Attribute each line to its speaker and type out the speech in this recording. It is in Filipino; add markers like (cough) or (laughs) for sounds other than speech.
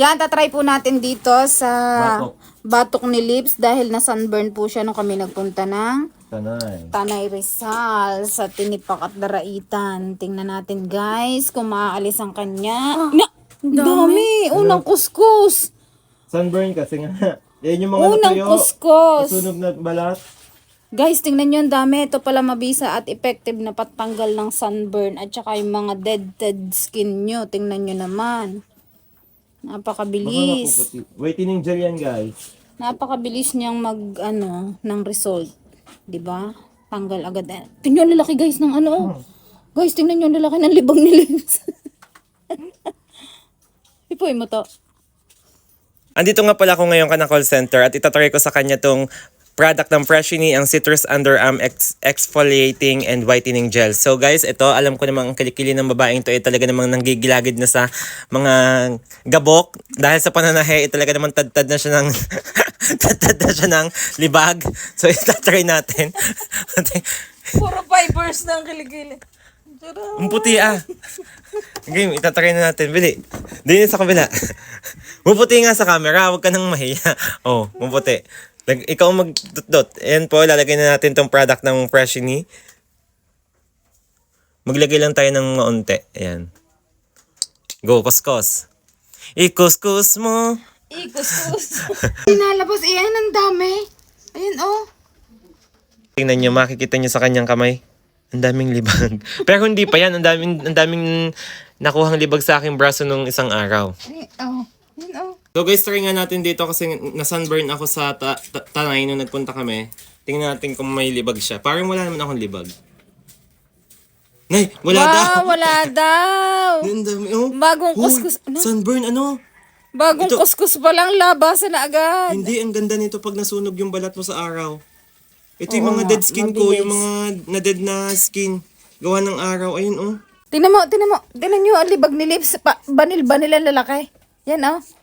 Speaker 1: Yan, tatry po natin dito sa
Speaker 2: Batok.
Speaker 1: batok ni Lips dahil na sunburn po siya nung kami nagpunta ng
Speaker 2: Tanay.
Speaker 1: Tanay Rizal sa Tinipak at Daraitan. Tingnan natin guys kung maaalis ang kanya. Na, dami! Unang kuskus!
Speaker 2: Sunburn kasi nga. (laughs) Yan yung mga
Speaker 1: Unang
Speaker 2: natuyo.
Speaker 1: kuskus!
Speaker 2: Sunog na balat.
Speaker 1: Guys, tingnan nyo ang dami. Ito pala mabisa at effective na patanggal ng sunburn at saka yung mga dead dead skin nyo. Tingnan nyo naman. Napakabilis.
Speaker 2: Waiting gel yan guys.
Speaker 1: Napakabilis niyang mag, ano, ng result. 'Di ba? Tanggal agad. Eh, Tingnan nyo ang lalaki guys ng ano. oh. Guys, tingnan nyo ang lalaki ng libang ni Lips. (laughs) Ipoy mo to.
Speaker 3: Andito nga pala ako ngayon ka ng call center at itatry ko sa kanya tong product ng Freshini, ang Citrus Underarm Ex- Exfoliating and Whitening Gel. So guys, ito, alam ko namang ang kilikili ng babaeng to ay talaga namang nanggigilagid na sa mga gabok. Dahil sa pananahe, ay talaga namang tad-tad na siya ng (laughs) tad-tad na siya ng libag. So (laughs) itatry natin.
Speaker 1: Puro fibers ng kilikili.
Speaker 3: Ang puti ah. Game, itatry na natin. Bili. Dini sa kabila. (laughs) Maputi nga sa camera. Huwag ka nang mahiya. Oh, maputi. Lag- ikaw magdot-dot. Ayan po, lalagay na natin tong product ng Freshini. Maglagay lang tayo ng maunti. Ayan. Go, kuskus. Ikuskus mo.
Speaker 1: Ikus-kus. (laughs) Pinalabas, iyan ang dami. Ayan oh.
Speaker 3: Tingnan nyo, makikita nyo sa kanyang kamay. Ang daming libag. (laughs) Pero hindi pa yan. Ang daming, ang daming nakuhang libag sa aking braso nung isang araw.
Speaker 1: Ay, oh. Ayan oh.
Speaker 3: So guys, try nga natin dito kasi na-sunburn ako sa ta- ta- Tanay nung nagpunta kami. Tingnan natin kung may libag siya. Parang wala naman akong libag. Nay, wala daw.
Speaker 1: Wow, wala daw. (laughs)
Speaker 3: Ang dami, oh.
Speaker 1: Bagong
Speaker 3: Hoy,
Speaker 1: kuskus. Ano?
Speaker 3: Sunburn, ano?
Speaker 1: Bagong
Speaker 3: Ito-
Speaker 1: kuskus pa lang, labasan na agad.
Speaker 3: Hindi, ang ganda nito pag nasunog yung balat mo sa araw. Ito yung
Speaker 1: Oo
Speaker 3: mga
Speaker 1: nga,
Speaker 3: dead skin ko,
Speaker 1: mabilis.
Speaker 3: yung mga na-dead na skin. Gawa ng araw. Ayun, oh.
Speaker 1: Tingnan mo, tingnan mo. Tingnan nyo, ang libag ni Lips. Pa, banil, ang lalaki. Yan, oh.